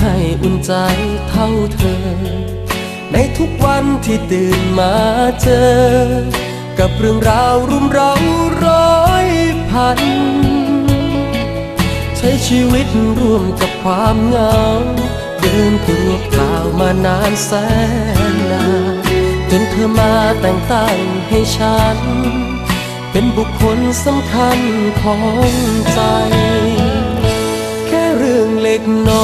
ให้อุ่นใจเท่าเธอ ในทุกวันที่ตื่นมาเจอ กับเรื่องราวรุมเร้าร้อยพัน ใช้ชีวิตร่วมกับความเหงา เดินตัวเปล่ามานานแสนนานจนเธอมาแต่งตั้งให้ฉัน เป็นบุคคลสำคัญของใจ แค่เรื่องเล็กน้อย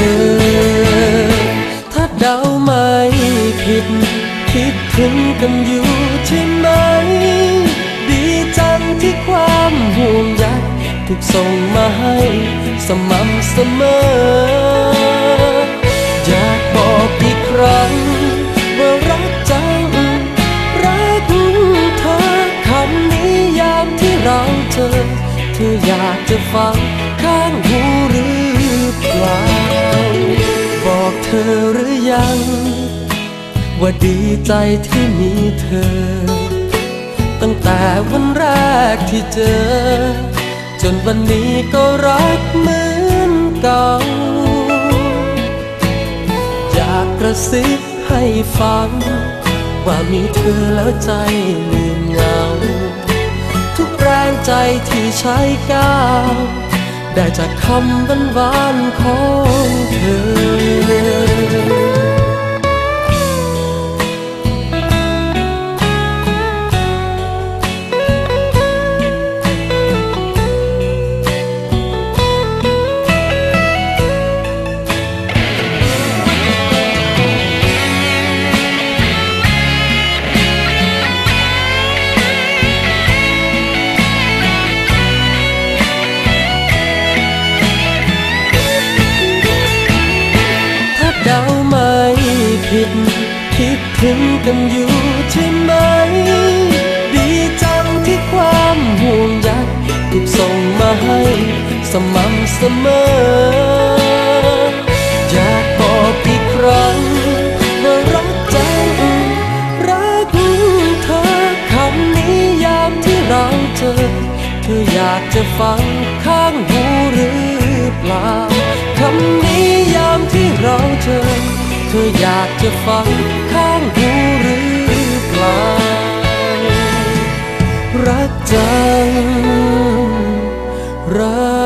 อ ถึงกันอยู่ใช่ไหม ดีจังที่ความห่วงใยถูกส่งมาให้สม่ำเสมอ อยากบอกอีกครั้งว่ารักจัง รักเธอคำนี้ยามที่เราเจอ เธออยากจะฟังข้างหูหรือเปล่า บอกเธอหรือยัง ว่าดีใจที่มีเธอ ตั้งแต่วันแรกที่เจอ จนวันนี้ก็รักเหมือนเก่า อยากกระซิบให้ฟัง ว่ามีเธอแล้วใจลืมเหงา ทุกแรงใจที่ใช้ก้าวได้จากคำหวานหวานๆของเธอ คิดถึงกันอยู่ใช่ไหม ดีจังที่ความห่วงใยถูกส่งมาให้สม่ำเสมอ อยากบอกอีกครั้งว่ารักจังรักเธอคำนี้ยามที่เราเจอ เธออยากจะฟังข้างหูหรือเปล่าคำนี้ยามที่เราเจอ เธออยากจะฟังข้างหูหรือเปล่า รักจัง รัก